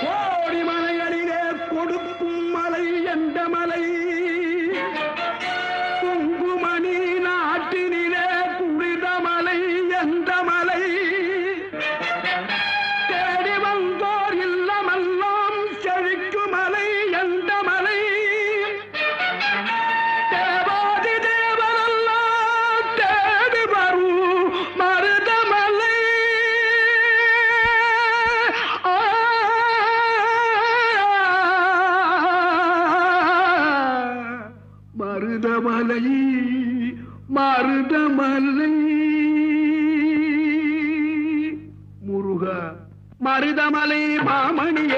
கோடி மலைகளிலே கொடுக்கும் மலை என்ற மலை. மருதமலை மருதமலை. முருகா மருதமலை மாமணிய.